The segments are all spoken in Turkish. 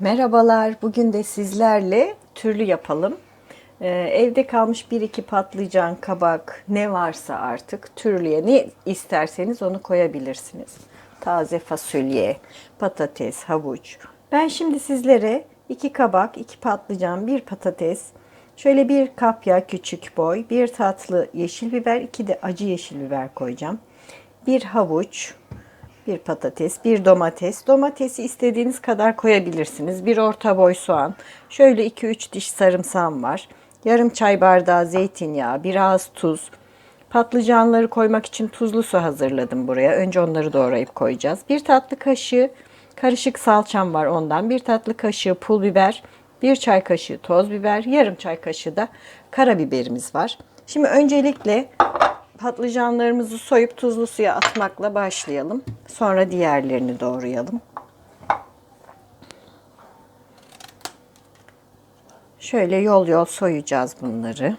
Merhabalar. Bugün de sizlerle türlü yapalım. Ee, evde kalmış bir iki patlıcan, kabak ne varsa artık türlüye ne isterseniz onu koyabilirsiniz. Taze fasulye, patates, havuç. Ben şimdi sizlere iki kabak, iki patlıcan, bir patates, şöyle bir kapya küçük boy, bir tatlı yeşil biber, iki de acı yeşil biber koyacağım. Bir havuç, bir patates, bir domates. Domatesi istediğiniz kadar koyabilirsiniz. Bir orta boy soğan. Şöyle 2-3 diş sarımsağım var. Yarım çay bardağı zeytinyağı, biraz tuz. Patlıcanları koymak için tuzlu su hazırladım buraya. Önce onları doğrayıp koyacağız. Bir tatlı kaşığı karışık salçam var ondan. Bir tatlı kaşığı pul biber, bir çay kaşığı toz biber, yarım çay kaşığı da karabiberimiz var. Şimdi öncelikle patlıcanlarımızı soyup tuzlu suya atmakla başlayalım. Sonra diğerlerini doğrayalım. Şöyle yol yol soyacağız bunları.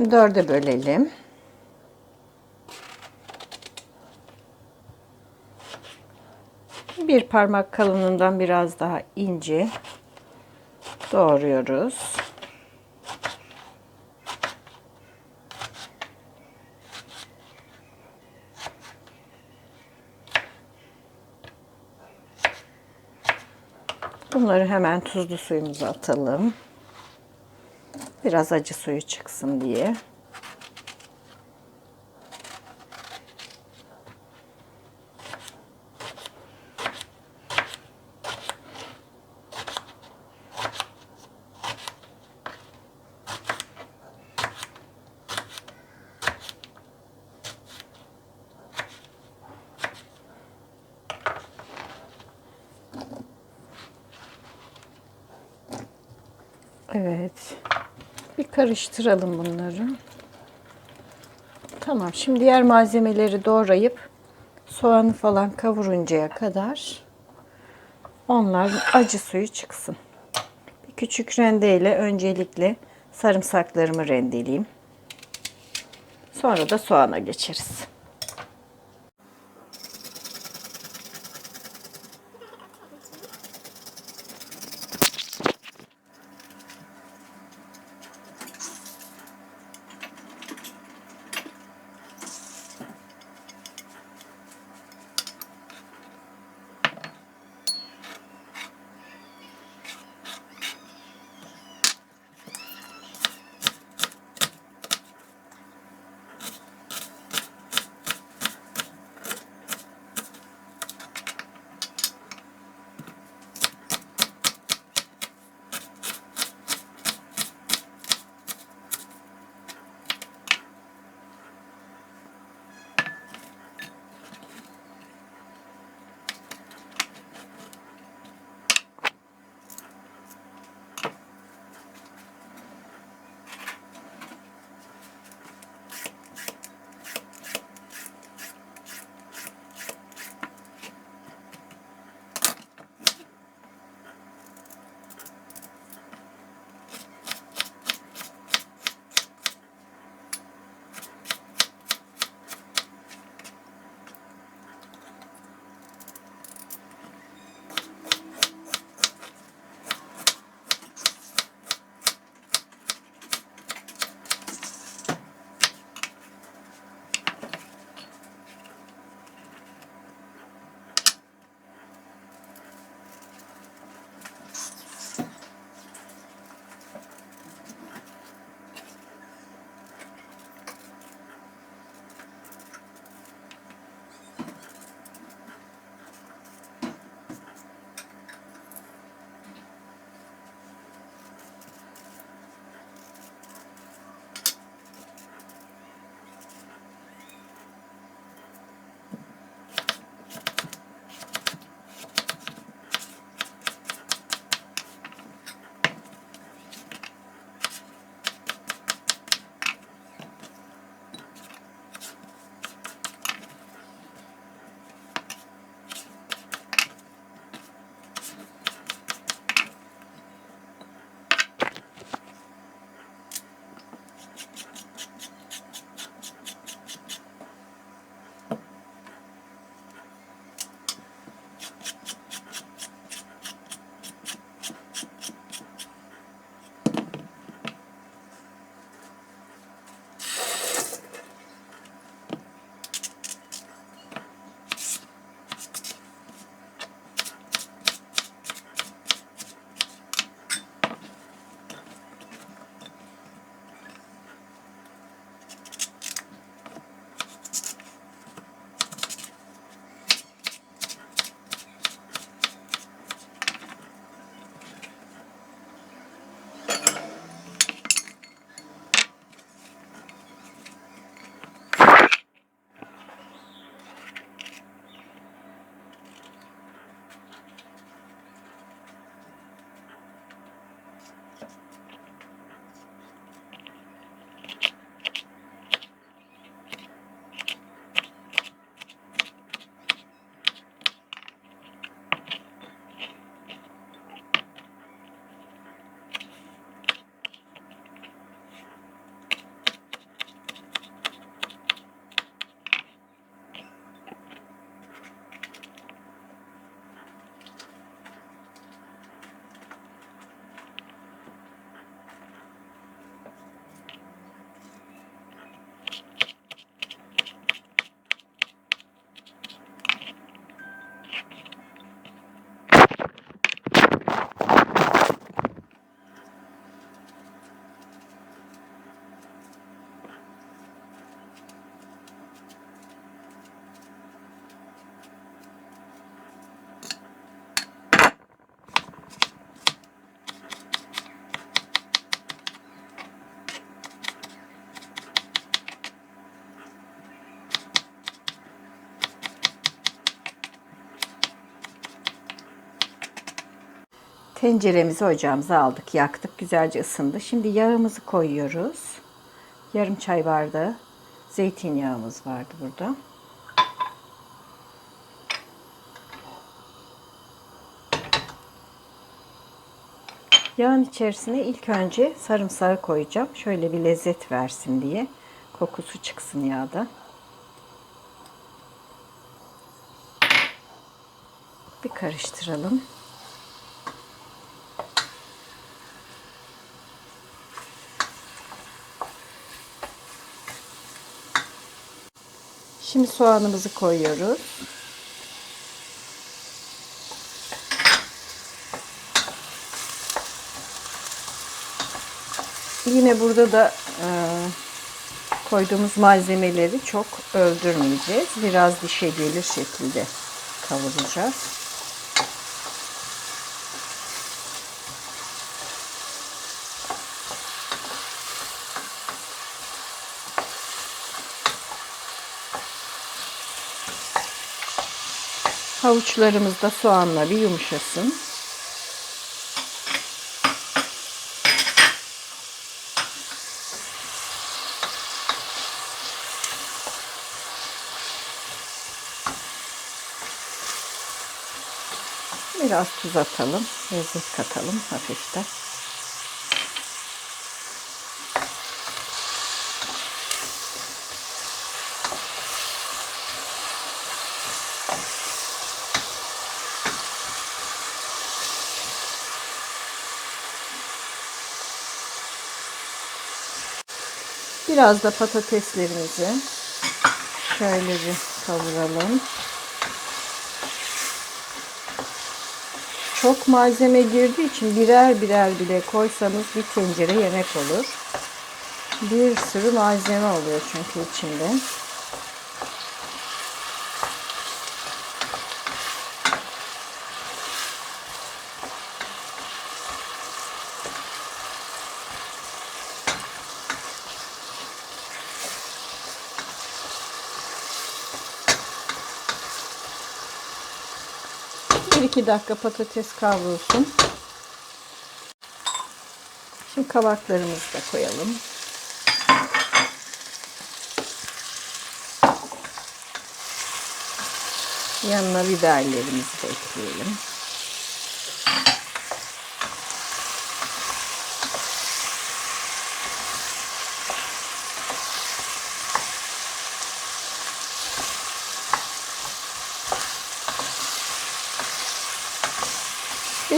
Şimdi dörde bölelim. Bir parmak kalınlığından biraz daha ince doğruyoruz. Bunları hemen tuzlu suyumuza atalım. Biraz acı suyu çıksın diye. Evet. Bir karıştıralım bunları. Tamam. Şimdi diğer malzemeleri doğrayıp soğanı falan kavuruncaya kadar onlar acı suyu çıksın. Bir küçük rendeyle öncelikle sarımsaklarımı rendeleyeyim. Sonra da soğana geçeriz. Tenceremizi ocağımıza aldık, yaktık, güzelce ısındı. Şimdi yağımızı koyuyoruz. Yarım çay bardağı zeytinyağımız vardı burada. Yağın içerisine ilk önce sarımsağı koyacağım. Şöyle bir lezzet versin diye. Kokusu çıksın yağda. Bir karıştıralım. Şimdi soğanımızı koyuyoruz. Yine burada da e, koyduğumuz malzemeleri çok öldürmeyeceğiz. Biraz dişe gelir şekilde kavuracağız. Havuçlarımız da soğanla bir yumuşasın. Biraz tuz atalım. Lezzet katalım hafiften. Biraz da patateslerimizi şöyle bir kavuralım. Çok malzeme girdiği için birer birer bile koysanız bir tencere yemek olur. Bir sürü malzeme oluyor çünkü içinde. Bir iki dakika patates kavrulsun. Şimdi kabaklarımızı da koyalım. Yanına biberlerimizi de ekleyelim.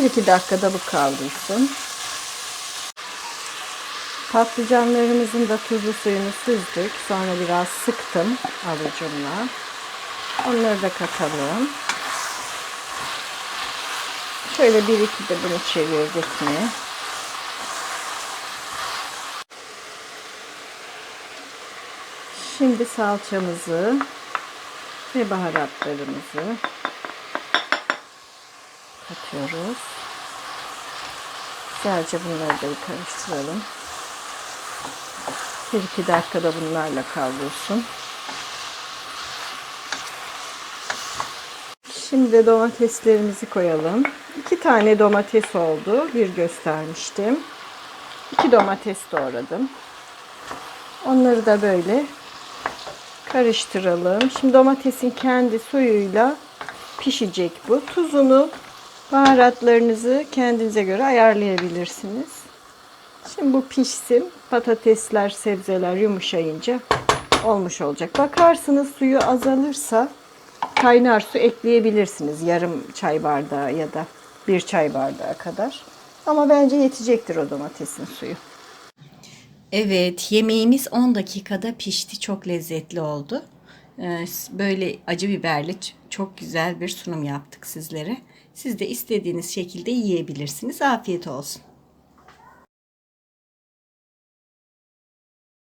Bir iki dakikada bu kavrulsun. Patlıcanlarımızın da tuzlu suyunu süzdük. Sonra biraz sıktım avucumla. Onları da katalım. Şöyle bir iki de bunu çevirdik mi? Şimdi salçamızı ve baharatlarımızı katıyoruz. Güzelce bunları da bir karıştıralım. Bir iki dakikada bunlarla kavrulsun. Şimdi domateslerimizi koyalım. İki tane domates oldu. Bir göstermiştim. İki domates doğradım. Onları da böyle karıştıralım. Şimdi domatesin kendi suyuyla pişecek bu. Tuzunu, baharatlarınızı kendinize göre ayarlayabilirsiniz. Şimdi bu pişsin. Patatesler, sebzeler yumuşayınca olmuş olacak. Bakarsınız suyu azalırsa kaynar su ekleyebilirsiniz. Yarım çay bardağı ya da bir çay bardağı kadar. Ama bence yetecektir o domatesin suyu. Evet, yemeğimiz 10 dakikada pişti. Çok lezzetli oldu. Ee, Böyle acı biberli çok güzel bir sunum yaptık sizlere. Siz de istediğiniz şekilde yiyebilirsiniz. Afiyet olsun.